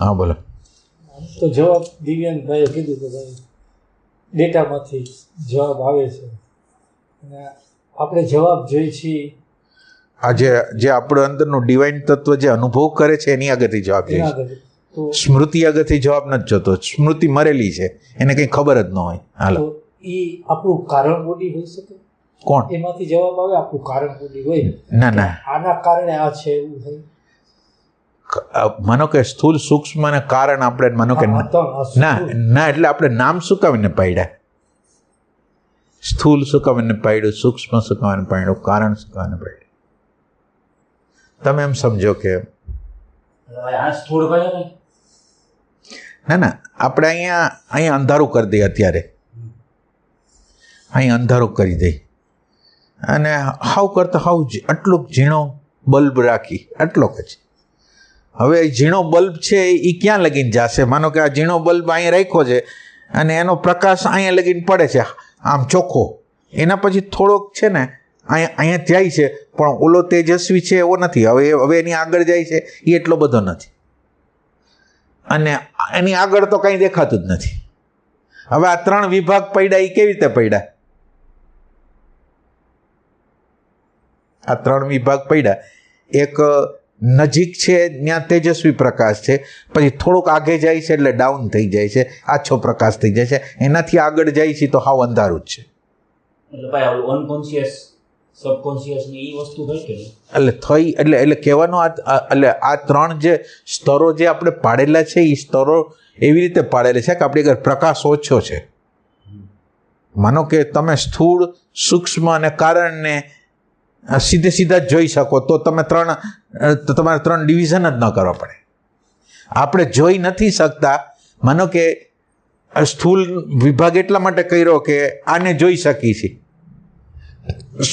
હા બોલો. તો જવાબ દિવ્યાંગભાઈએ કીધું કે ભાઈ ડેટામાંથી જવાબ આવે છે. અને આપણે જવાબ જોઈએ છીએ. આ જે જે આપણું અંદરનું ડિવાઇન તત્વ જે અનુભવ કરે છે એની આગળથી જવાબ જોઈએ છે. સ્મૃતિ આગળથી જવાબ નથી જોતો. સ્મૃતિ મરેલી છે. એને કંઈ ખબર જ ન હોય. હાલો. એ આપણું કારણ બોડી હોઈ શકે? કોણ? એમાંથી જવાબ આવે આપણું કારણ બોડી હોય. ના ના. આના કારણે આ છે એવું થાય માનો કે સ્થૂલ સૂક્ષ્મ અને કારણ આપણે માનો કે ના ના એટલે આપણે નામ સુકાવીને પાડ્યા. સ્થૂલ સુકાવીને પાડ્યું સૂક્ષ્મ સુકાવીને પાડ્યું કારણ સુકાવીને પાડ્યું. તમે એમ સમજો કે ના ના આપણે અહીંયા અહીંયા અંધારું કરી દઈએ અત્યારે. અહીં અંધારું કરી દઈ અને હાવ કરતા હાવ આટલું ઝીણો બલ્બ રાખી આટલો જ હવે ઝીણો બલ્બ છે, એ ક્યાં લગીને જશે? માનો કે આ ઝીણો બલ્બ અહીંયા રાખ્યો છે અને એનો પ્રકાશ અહીંયા લગીને પડે છે, આમ ચોખ્ખો. એના પછી થોડોક છે ને, અહીંયા અહીંયા જાય છે, પણ ઓલો તેજસ્વી છે એવો નથી. હવે હવે એની આગળ જાય છે એ એટલો બધો નથી. અને એની આગળ તો કંઈ દેખાતું જ નથી. હવે આ ત્રણ વિભાગ પડ્યા એ કેવી રીતે પડ્યા? આ ત્રણ વિભાગ પડ્યા. એક નજીક છે ત્યાં તેજસ્વી પ્રકાશ છે. પછી થોડુંક આગે જાય છે એટલે ડાઉન થઈ જાય છે આછો પ્રકાશ થઈ જાય છે. એનાથી આગળ જાય છે તો હાવ અંધારું જ છે. એટલે થઈ એટલે થઈ એટલે એટલે કહેવાનો આ એટલે આ ત્રણ જે સ્તરો જે આપણે પાડેલા છે એ સ્તરો એવી રીતે પાડેલા છે કે આપણી આગળ પ્રકાશ ઓછો છે. માનો કે તમે સ્થૂળ સૂક્ષ્મ અને કારણને સીધે સીધા જ જોઈ શકો. તો તમે ત્રણ તમારે ત્રણ ડિવિઝન જ ન કરવા પડે. આપણે જોઈ નથી શકતા. માનો કે સ્થૂલ વિભાગ એટલા માટે કર્યો કે આને જોઈ શકી છીએ.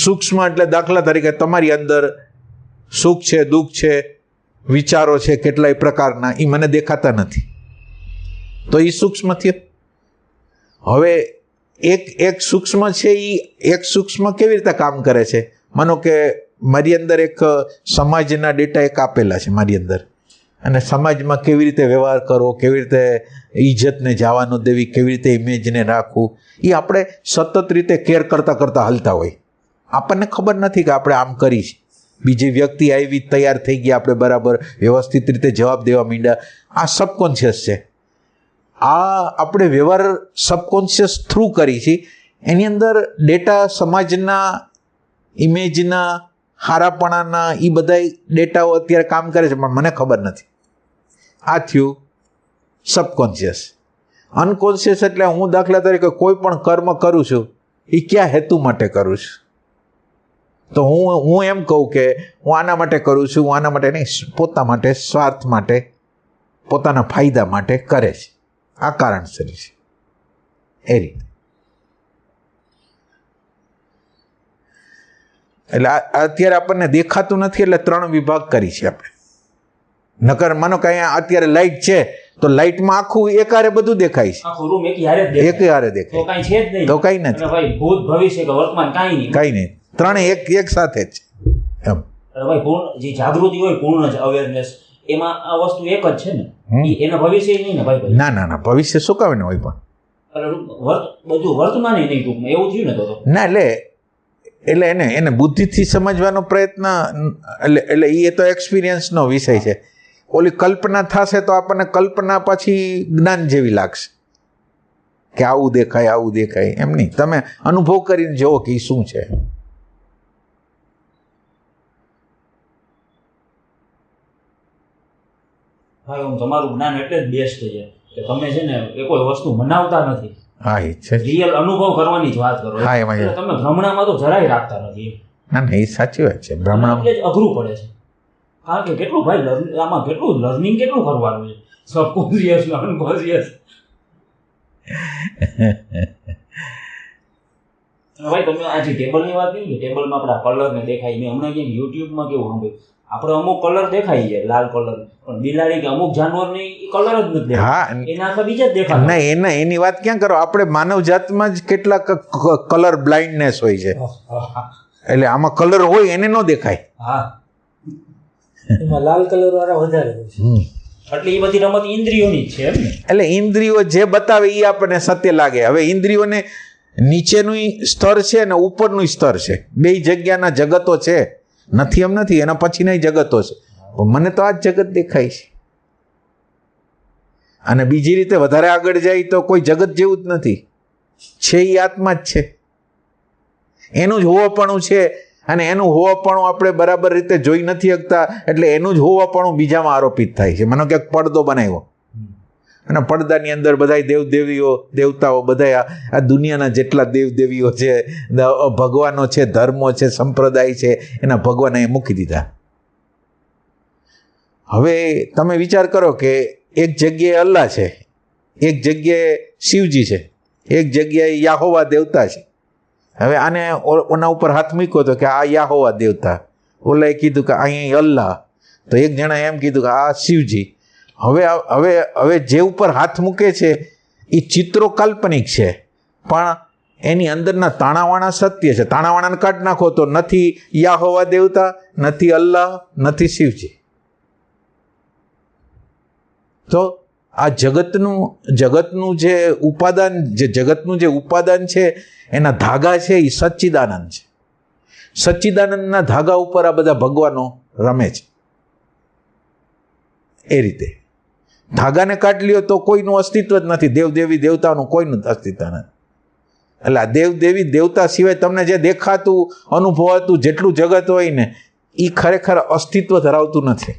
સૂક્ષ્મ એટલે દાખલા તરીકે તમારી અંદર સુખ છે, દુઃખ છે, વિચારો છે, કેટલાય પ્રકારના એ મને દેખાતા નથી. તો એ સૂક્ષ્મ થયો. હવે એક એક સૂક્ષ્મ છે એ એક સૂક્ષ્મ કેવી રીતે કામ કરે છે? માનો કે મારી અંદર એક સમાજના ડેટા એક આપેલા છે મારી અંદર. અને સમાજમાં કેવી રીતે વ્યવહાર કરવો, કેવી રીતે ઇજ્જતને જવાનું દેવી, કેવી રીતે ઇમેજને રાખવું એ આપણે સતત રીતે કેર કરતાં કરતાં હાલતા હોય. આપણને ખબર નથી કે આપણે આમ કરીશ બીજી વ્યક્તિ આવી, તૈયાર થઈ ગઈ આપણે બરાબર વ્યવસ્થિત રીતે જવાબ દેવા માંડ્યા. આ સબકોન્શિયસ છે. આ આપણે વ્યવહાર સબકોન્શિયસ થ્રુ કરી છે. એની અંદર ડેટા સમાજના ઇમેજના હારાપણાના એ બધા ડેટાઓ અત્યારે કામ કરે છે, પણ મને ખબર નથી. આ થયું સબકોન્શિયસ અનકોન્શિયસ એટલે હું દાખલા તરીકે કોઈ પણ કર્મ કરું છું એ કયા હેતુ માટે કરું છું? તો હું હું એમ કહું કે હું આના માટે કરું છું હું આના માટે નહીં પોતા માટે, સ્વાર્થ માટે, પોતાના ફાયદા માટે કરે છે. આ કારણસર છે. એ રીતે. એટલે અત્યારે આપણને દેખાતું નથી એટલે ત્રણ વિભાગ કરી છે આપણે. નકર માનો કે અહીંયા અત્યારે લાઇટ છે તો લાઇટમાં આખું એકારે બધું દેખાય છે. એક હારે દેખાય. તો કઈ કાંઈ છે જ નહીં. તો કંઈ નથી. ભાઈ ભૂત ભવિષ્ય કે વર્તમાન કઈ નહીં. કંઈ નહીં. ત્રણે એક એક સાથે જ છે. એમ. ભાઈ પૂર્ણ જે જાગૃતિ હોય પૂર્ણ જ અવેરનેસ એમાં આ વસ્તુ એક જ છે ને. એના ભવિષ્ય નહીં ને ભાઈ ના ના ના. ભવિષ્ય સુકાવીને હોય પણ? બધું વર્તમાન નહીં ટૂંકમાં. એવું થયું ને તો? ના એટલે એટલે એને એને બુદ્ધિથી સમજવાનો પ્રયત્ન, એટલે એટલે એ તો એક્સપિરિયન્સનો વિષય છે. ઓલી કલ્પના થશે તો આપણને કલ્પના પછી જ્ઞાન જેવી લાગશે. કે આવું દેખાય આવું દેખાય, એમ નહીં. તમે અનુભવ કરીને જુઓ કે શું છે. હા એમ તમારું જ્ઞાન એટલે જ બેસ્ટ છે. કે તમે છે ને એ કોઈ વસ્તુ મનાવતા નથી. હા એ છે રિયલ અનુભવ કરવાની જ વાત કરો. હા, એમાં તમે ભ્રમણામાં તો જરાય રાખતા નથી. ના ના એ સાચી વાત છે. ભ્રમણા એટલે જ અઘરું પડે છે. કારણ કે કેટલું ભાઈ આમાં કેટલું લર્નિંગ કેટલું કરવાનું છે? સબકોન્શિયસ અનકોન્શિયસ ભાઈ તમે આ જે ટેબલની વાત કરી ને ટેબલમાં આપણા કલર ને દેખાય મેં હમણાં કેમ યુટ્યુબમાં કેવું સાંભળ્યું? આપણે અમુક કલર દેખાય છે લાલ કલર પણ બિલાડી કે અમુક જાનવરની કલર જ નથી હા એના આખા બીજા જ દેખાય ના એના એની વાત ક્યાં કરો? આપણે માનવ જાતમાં જ કેટલાક કલર બ્લાઇન્ડનેસ હોય છે. એટલે આમાં કલર હોય એને ન દેખાય. હા. એમાં લાલ કલર વાળા વધારે હોય છે. એટલે એ બધી રમત ઇન્દ્રિયોની જ છે એટલે ઇન્દ્રિયો જે બતાવે એ આપણને સત્ય લાગે. હવે ઇન્દ્રિયોને નીચેનું સ્તર છે ને ઉપરનું સ્તર છે. બે જગ્યાના જગતો છે. નથી એમ નથી, એના પછીના જગતો છે. મને તો આ જ જગત દેખાય છે. અને બીજી રીતે વધારે આગળ જાય તો કોઈ જગત જેવું જ નથી. છે એ આત્મા જ છે. એનું જ હોવાપણું છે અને એનું હોવાપણું આપણે બરાબર રીતે જોઈ નથી શકતા એટલે એનું જ હોવાપણું બીજામાં આરોપિત થાય છે. મને ક્યાંક પડદો બનાવ્યો. અને પડદાની અંદર બધા દેવદેવીઓ, દેવતાઓ બધા આ- દુનિયાના જેટલા દેવદેવીઓ છે ભગવાનો છે, ધર્મો છે, સંપ્રદાય છે, એના ભગવાન એ મૂકી દીધા. હવે તમે વિચાર કરો કે એક જગ્યાએ અલ્લાહ છે, એક જગ્યાએ શિવજી છે, એક જગ્યાએ યાહોવા દેવતા છે. હવે આને ઓના ઉપર હાથ મૂક્યો તો કે આ યાહોવા દેવતા. ઓલાએ કીધું કે અહીં અલ્લાહ તો એક જણા એમ કીધું કે આ શિવજી. હવે હવે હવે જે ઉપર હાથ મૂકે છે એ ચિત્રો કાલ્પનિક છે. પણ એની અંદરના તાણાવાણા સત્ય છે. તાણાવાણાને કાઢ નાખો તો નથી યાહોવા દેવતા, નથી અલ્લાહ, નથી શિવજી. તો આ જગતનું જગતનું જે ઉપાદાન, જે જગતનું જે ઉપાદાન છે, એના ધાગા છે એ સચ્ચિદાનંદ છે. સચ્ચિદાનંદના ધાગા ઉપર આ બધા ભગવાનો રમે છે. એ રીતે. ધાગાને કાઢ લ્યો તો કોઈનું અસ્તિત્વ જ નથી. દેવદેવી દેવતાનું કોઈનું અસ્તિત્વ નથી. એટલે આ દેવદેવી દેવતા સિવાય તમને જે દેખાતું અનુભવાતું જેટલું જગત હોય ને એ ખરેખર અસ્તિત્વ ધરાવતું નથી.